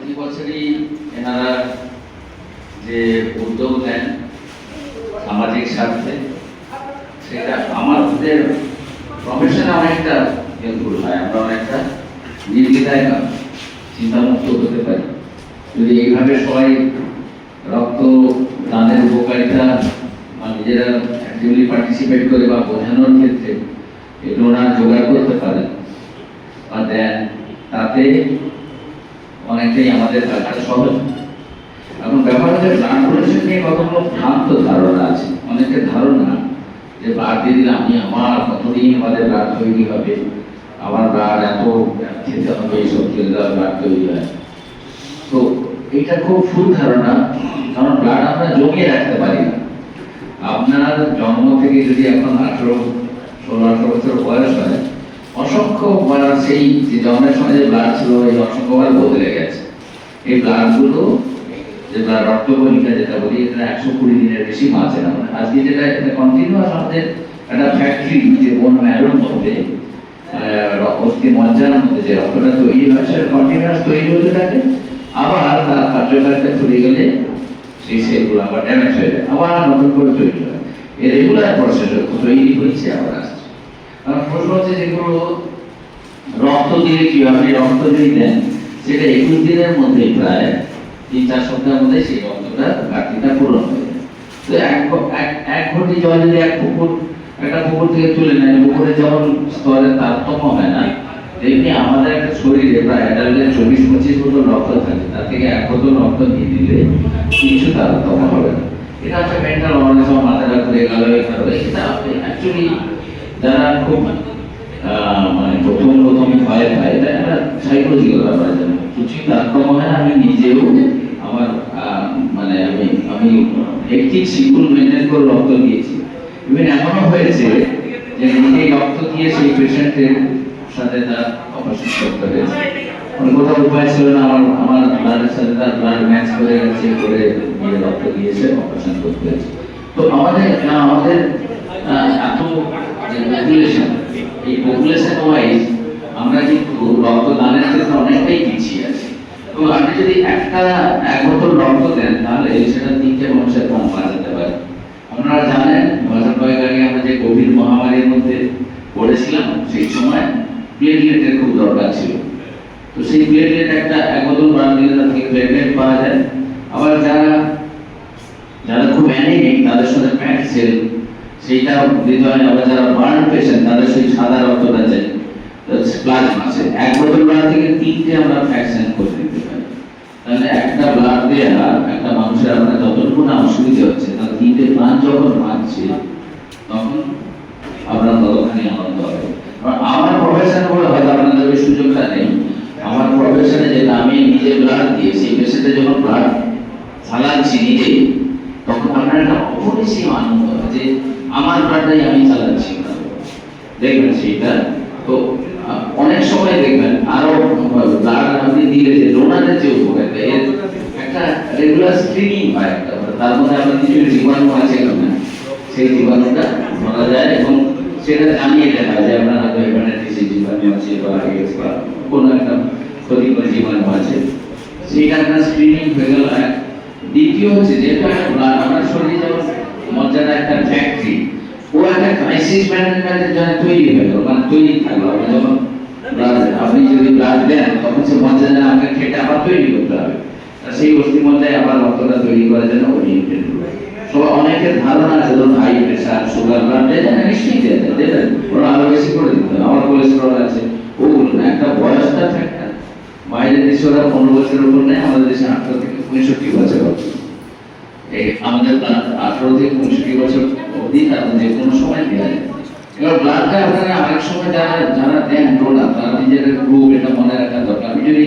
প্রতি বছরই এনারা যে উদ্যোগ নেন সামাজিক স্বার্থে, সেটা আমাদের প্রফেশনে অনেকটা হেল্পফুল হয় আমরা অনেকটা নির্দ্বিধায় চিন্তামুক্ত হতে পারি। যদি এইভাবে সবাই রক্ত, দানের উপকারিতা বা নিজেরা অ্যাক্টিভলি পার্টিসিপেট করে বা বোঝানোর ক্ষেত্রে এই ডোনার জোগাড় করতে পারেন বা দেন, তাতে অনেকটাই আমাদের কাজটা সহজ। এখন ব্যাপার হচ্ছে ব্লাড ডোনেশন নিয়ে কতগুলো ভ্রান্ত ধারণা আছে। অনেকের ধারণা যে ব্লাড দিয়ে আমি আমার কতদিন আমাদের ব্লাড তৈরি হবে, আমার ব্লাড এত খেতে হবে এইসব খেলে ব্লাড তৈরি হয়। তো এটা খুব ভুল ধারণা, কারণ ব্লাড আমরা জমিয়ে রাখতে পারি না। আপনার জন্ম থেকে যদি এখন আঠারো, ষোলো, আঠারো বছর বয়স হয় অসংখ্য বার সেই জন্মের সময় যে ব্লাড ছিল, এই বদলে গেছে। এই ব্লাডগুলো যে ব্লাড রক্তকণিকা যেটা বলি এটা একশো কুড়ি দিনের বেশি বাঁচে না। মানে আজকে যেটা এটা কন্টিনিউয়াস আমাদের একটা ফ্যাক্টরি যে বোন ম্যারোর মধ্যে অস্থি মজ্জার মধ্যে যে রক্তটা তৈরি হয়, সেটা কন্টিনিউয়াস তৈরি হতে থাকে। আবার তার কার্যকারিতা চলে গেলে সেই সেলগুলো আবার ড্যামেজ হয়ে যায়, আবার নতুন করে তৈরি হয়। এই রেগুলার তৈরি হচ্ছে আবার আসছে। হচ্ছে যেগুলো রক্ত দিয়ে কি হবে রক্ত যদি সেটা একুশ দিনের মধ্যে প্রায় তিন চার সপ্তাহের মধ্যে সেই রক্তটা, ঘাটতিটা পূরণ হয়ে যায়। তো এক এক- ঘটি জল যদি এক পুকুর, একটা পুকুর থেকে তুলে নেয় পুকুরে যেমন স্তরের তারতম্য হয় না, তেমনি আমাদের একটা শরীরে প্রায় অ্যাডাল্টের চব্বিশ, পঁচিশ বোতল রক্ত থাকে, তার থেকে এক বোতল রক্ত দিয়ে দিলে কিছু তারতম্য হবে না। এটা হচ্ছে মেন্টাল অর্গানিজম মাথাটা ঘুরে গেল এটা অ্যাকচুয়ালি যারা খুব মানে প্রথম প্রথম ভয় পায় এটা একটা সাইকোলজিক্যাল ব্যাপার যেন কিছুই তারতম্য হয় আমি নিজেও আমার মানে আমি আমি হেক্টিক শিডিউল মেনটেন করে রক্ত দিয়েছি। ইভেন এমনও হয়েছে যে নিজেই রক্ত দিয়ে সেই পেশেন্টের সাথে তার অপারেশন করতে হয়েছে। মানে কোথাও উপায় ছিল না, আমার আমার ব্লাডের সাথে তার ব্লাড ম্যাচ করে গেছে, করে দিয়ে রক্ত দিয়েছে অপারেশন করতে হয়েছে। তো আমাদের আমাদের এত যে পপুলেশন এই পপুলেশন ওয়াইজ আমরা কিন্তু রক্তদানের ক্ষেত্রে অনেকটাই পিছিয়ে আছি। তো আপনি যদি একটা, এক বোতল রক্ত দেন, তাহলে সেটা তিনটে মানুষের কম বাঁচাতে পারে। আপনারা জানেন বছর কয়েক আগে আমরা যে কোভিড মহামারীর মধ্যে পড়েছিলাম, সেই সময় প্লেটলেটের খুব দরকার ছিল। তো সেই প্লেটলেট একটা, এক বোতল ব্লাড দিলে তার থেকে প্লেটলেট পাওয়া যায়? আবার যারা যারা খুব অ্যানিমিক তাদের সাথে প্যাট সেল সেইটা হয় আবার যারা বার্ন পেশেন্ট তাদের সেই সাদা রক্তটা চাই প্লাজমা আছে এক বোতল ব্লাড থেকে তিনটে আমরা ফ্যাকশন করে দিতে পারি। তাহলে একটা ব্লাড দেওয়া একটা মানুষের আপনার যতটুকু না অসুবিধা হচ্ছে, তার তিনটে প্রাণ যখন বাঁচছে তখন আপনার ততখানি আনন্দ হবে। আমার প্রফেশন বলে হয়তো আপনাদের ওই সুযোগটা নেই। আমার প্রফেশনে যেটা আমি নিজে ব্লাড দিয়ে সেই পেশেন্টে যখন ব্লাড চালাচ্ছি নিজে তখন আপনার একটা অপরিসীম আনন্দ হয় যে আমার ব্লাডটাই আমি চালাচ্ছি। দেখবেন সেইটা তো অনেক সময় দেখবেন আরও, ব্লাড আপনি দিলে যে ডোনারের যে উপকারিতা এর একটা রেগুলার স্ক্রিনিং হয় একটা তার মধ্যে আপনার কিছু জীবাণু আছে কিনা সেই জীবাণুটা ধরা যায় এবং সেটা জানিয়ে দেওয়া হয় যে আপনার হয়তো হেপাটাইটিস জীবাণু আছে বা AIDS বা কোনো একটা ক্ষতিকর জীবাণু আছে। সেইটা আপনার স্ক্রিনিং হয়ে গেল দ্বিতীয় হচ্ছে যেহেতু আমার শরীরে যেমন মজ্জাটা একটা ফ্যাক্টরি ও একটা ক্রাইসিস ম্যানেজমেন্টের জন্য তৈরি হয়ে গেল মানে তৈরি থাকল। যখন আপনি যদি ব্লাড দেন, তখন সে যেন আপনাকে খেটে আবার তৈরি করতে হবে। সেই অস্থি মজ্জায় আবার রক্তটা তৈরি করার জন্য ওরিয়েন্টেড অনেকের ধারণা আছে, ধরুন হাই প্রেশার সুগার ব্লাড দেয় ওরা আরও বেশি করে দিতে হবে। আমার কোলেস্টেরল আছে। ওগুলো না, একটা বয়সটা ফ্যাক্টর বাইরের দেশে ওরা পনেরো বছরের উপর নেয়, আমাদের দেশে আঠারো থেকে বছর আমাদের আঠারো থেকে পঁয়ষট্টি বছর অবধি তাদের যে কোনো সময় দেওয়া যায় এবার ব্লাডটা আপনারা অনেক সময় যারা যারা দেন ডোনার তারা নিজেদের গ্রুপ এটা মনে রাখা দরকার। আমি যদি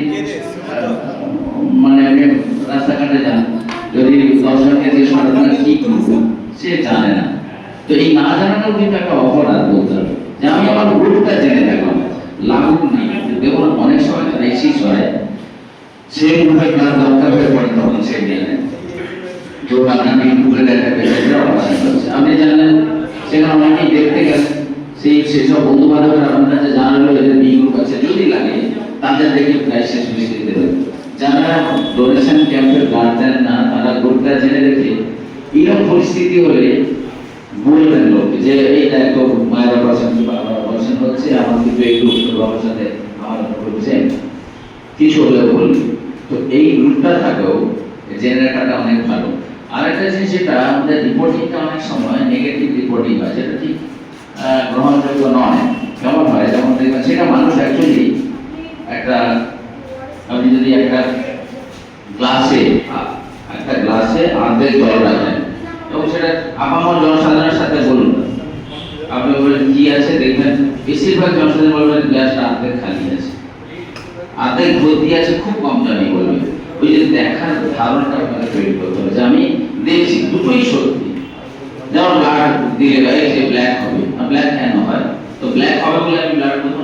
মানে আমি রাস্তাঘাটে যান, যদি জিজ্ঞেস করেন আপনারা কি গ্রুপ সে জানে না। তো এই না জানাটাও কিন্তু একটা অপরাধ বলতে হবে। যে আমি আমার গ্রুপটা জেনে রাখলাম। লাগুক নেই দেখুন, অনেক সময় ক্রাইসিস হয় সে গ্রুপে ব্লাড দরকার হয়ে পড়ে সেখানে অনেকেই দেখতে গেলেন সেই সেসব বন্ধু বান্ধবের জানালো, এদের বি গ্রুপ যদি লাগে, তাদের দেখে মিলিয়ে দিতে যারা ডোনেশন ক্যাম্পে ব্লাড না, তারা গ্রুপটা জেনে রেখে এরকম পরিস্থিতি হলে যে, এই দেখো, মায়ের অপারেশন আমার কিন্তু এই গ্রুপের বাবার আমার বলছেন কিছু হলেও বলবে তো এই গ্রুপটা থাকেও জেনে অনেক ভালো। আর একটা জিনিস যেটা, আমাদের রিপোর্টিংটা অনেক সময় নেগেটিভ রিপোর্টিং হয়, যেটা ঠিক গ্রহণযোগ্য নয়, কেমন হয়? যেমন দেখবেন, সেটা মানুষ অ্যাকচুয়ালি একটা, আপনি যদি একটা গ্লাসে একটা গ্লাসে আর্ধেক জল রাখেন, এবং সেটা আপামর জনসাধারণের সাথে বলুন। আপনি বলবেন, কি আছে? দেখবেন, বেশিরভাগ জনসাধারণ বলবেন গ্লাসটা আর্ধেক খালি আর্ধেক ভর্তি আছে, খুব কম জানি বলবে। ওই যে দেখার ধারণাটা আপনাকে তৈরি করতে হবে যে আমি দেখছি, দুটোই সত্যি। যেমন ব্লাড দিলে এই যে ব্ল্যাক হবে। ব্ল্যাক কেন হয়? তো ব্ল্যাক হবে বলে আমি ব্লাড দেবো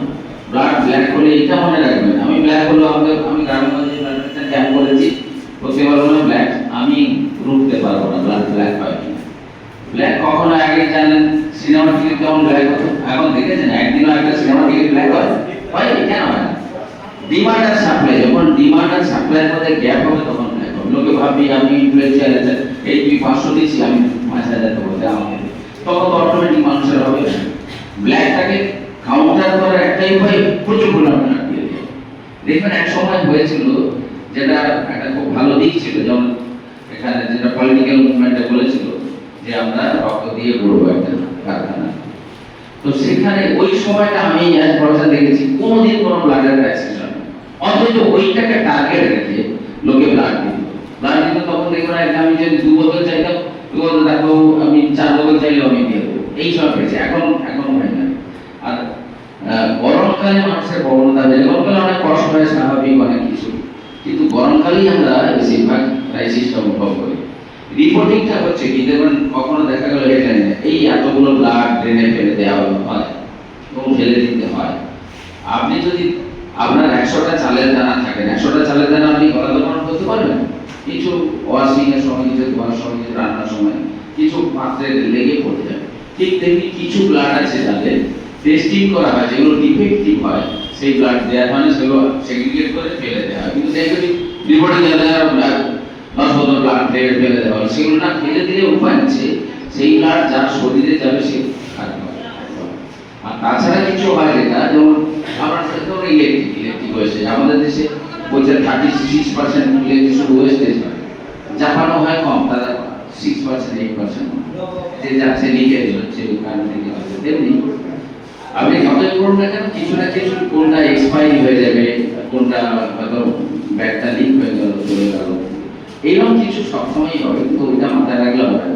ব্লাড, ব্ল্যাক হলে এটা মনে রাখবেন। আমি ব্ল্যাক হলো আমাকে, আমি গ্রামগঞ্জে ব্লাড ক্যাম্প করেছি। প্রত্যেকবার হলো ব্ল্যাক, আমি রুখতে পারব না, ব্লাড ব্ল্যাক হয় ব্ল্যাক কখনো আগে জানেন সিনেমা টিকিট কেমন ব্ল্যাক হতো? এখন দেখেছেন? একদিনও একটা সিনেমা টিকিট ব্ল্যাক হয়? হয় কেন হয় না? ডিমান্ড আর সাপ্লাই যখন ডিমান্ড আর সাপ্লাইয়ের মধ্যে গ্যাপ হবে, তখন ব্ল্যাক হবে লোকে ভাবি আমি ইনফ্লুয়েন্সার আছে এই তুই পাঁচশো দিচ্ছি আমি পাঁচ হাজার দেবো আমাকে তখন তো অটোমেটিক মানুষের হবে ব্ল্যাকটাকে কাউন্টার করার একটাই উপায়, প্রচুর পরিমাণে দিয়ে দেওয়া। দেখবেন এক সময় হয়েছিল যেটা একটা খুব ভালো দিক ছিল, যেমন এখানে যেটা পলিটিক্যাল মুভমেন্টে বলেছিল যে আমরা রক্ত দিয়ে গড়বো একটা কারখানা তো সেখানে ওই সময়টা আমি এক প্রফেসর দেখেছি, কোনোদিন কোনো ব্লাডের ক্রাইসিস। অথচ ওইটাকে টার্গেট রেখে লোকে ব্লাড দিত। ব্লাড দিত তখন দেখবেন একটা আমি যদি দু বোতল চাইতাম, দু বোতল দেখো আমি চার বোতল চাইলেও আমি দিয়ে দেবো। এই সব হয়েছে, এখন এখন হয় না। আর গরমকালে মানুষের প্রবণতা বেড়ে, গরমকালে অনেক কষ্ট হয়, স্বাভাবিক অনেক কিছু। কিন্তু গরমকালেই আমরা বেশিরভাগ ক্রাইসিসটা অনুভব করি। রিপোর্টিংটা হচ্ছে কি, দেখবেন কখনো দেখা গেল হেডলাইনে এই এতগুলো ব্লাড ড্রেনে ফেলে দেওয়া হয়, এবং ফেলে দিতে হয়। আপনি যদি আপনার একশোটা চালের দানা থাকেন একশোটা চালের দানা আপনি গলা দোকান করতে পারবেন। কিছু ওয়াশিং এর সময় কিছু ধোয়ার সময় কিছু রান্নার সময় কিছু পাত্রে লেগে পড়ে যাবে ঠিক তেমনি কিছু ব্লাড আছে যাদের টেস্টিং করা হয়, যেগুলো ডিফেক্টিভ হয়, সেই ব্লাড দেওয়ার মানে সেগুলো সেগ্রিগেট করে ফেলে দেওয়া হয়। কিন্তু সেইগুলি রিপোর্টে ব্লাড দশ বোতল ব্লাড ফেলে দেওয়া হয়, সেগুলো না ফেলে দিলে উপায় আছে সেই ব্লাড যার শরীরে যাবে, সে আর তাছাড়া কিছু হয় যেটা যেমন আমরা ইলেকট্রিক আমাদের দেশে বলছে থার্টি সিক্স পার্সেন্ট ইলেকট্রিক শুধু ওয়েস্টেজ জাপানও হয় কম, তারা সিক্স পার্সেন্ট এইট পার্সেন্ট যে যাচ্ছে লিকেজ হচ্ছে লিকেজ তেমনি। আপনি যতই করুন না কেন, কিছু না কিছু কোনটা এক্সপায়ারি হয়ে যাবে, কোনটা হয়তো ব্যাগটা লিক হয়ে গেল, চলে গেল। এইরকম কিছু সবসময়ই হবে, কিন্তু ওইটা মাথায় রাখলে হবে।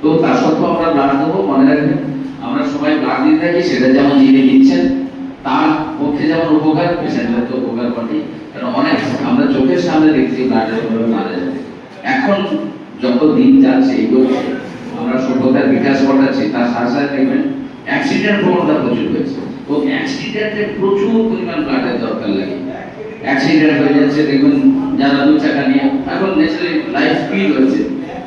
তো তার সত্ত্বেও আমরা ব্লাড দেবো, মনে রাখবেন, আমরা সবাই ব্লাড দিতে থাকি, সেটা যেমন যিনি দিচ্ছেন তার পক্ষে যেমন উপকার পেশেন্টের তো উপকার ঘটে। কারণ অনেক আমরা চোখের সামনে দেখছি ব্লাডের মারা এখন যত দিন যাচ্ছে আমরা সভ্যতার বিকাশ ঘটাচ্ছি, তার সাথে সাথে দেখবেন অ্যাক্সিডেন্ট প্রবণতা প্রচুর হয়েছে। তো অ্যাক্সিডেন্টে প্রচুর পরিমাণ ব্লাডের দরকার লাগে। অ্যাক্সিডেন্ট হয়ে যাচ্ছে দেখুন যারা দু চাকা নিয়ে, এখন ন্যাচারালি লাইফ স্পিড হচ্ছে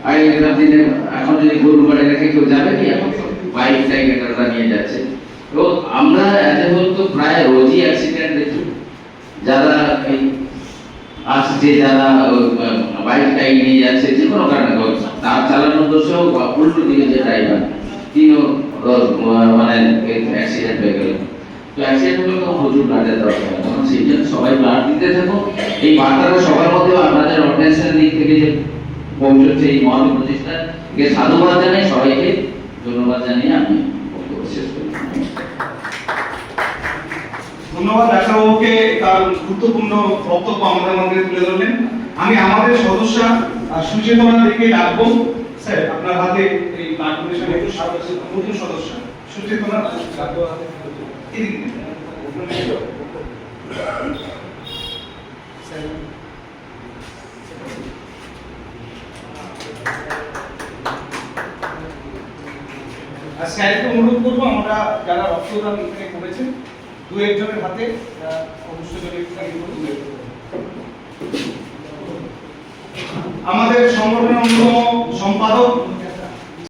আগেকার দিনে এখন যদি গরু গাড়ি রেখে কেউ যাবে কি এখন? বাইক টাইক নিয়ে যাচ্ছে। তো আমরা এত বলতো প্রায় রোজই অ্যাক্সিডেন্ট দেখি। যারা এই আসছে, যারা বাইক টাইক নিয়ে যাচ্ছে, যে কোনো কারণে তার চালানোর দোষেও উল্টো দিকে যে ড্রাইভার তিনিও মানে অ্যাক্সিডেন্ট হয়ে গেল তো অ্যাক্সিডেন্ট হলে তো প্রচুর ব্লাডের দরকার। তখন সেই জন্য সবাই ব্লাড দিতে থাকো। এই বার্তাটা সবার মধ্যে আপনাদের অর্গানাইজেশনের দিক থেকে যে পৌঁছচ্ছে এই মহৎ প্রচেষ্টাকে সাধুবাদ জানাই। সবাইকে ধন্যবাদ জানিয়ে আমি বক্তব্য শেষ করি ধন্যবাদ, ডাক্তারবাবুকে তার গুরুত্বপূর্ণ বক্তব্য আমাদের মধ্যে তুলে ধরলেন। আমি আমাদের সদস্য সুচেতনা থেকে ডাকবো। স্যার, আপনার হাতে এই একটু নতুন সদস্য। সুচেতনা ডাকবো স্যারকে অনুরোধ করব, আমরা যারা রক্তদান এখানে করেছেন দু একজনের হাতে অবশ্যই আমাদের সংগঠনের অন্যতম সম্পাদক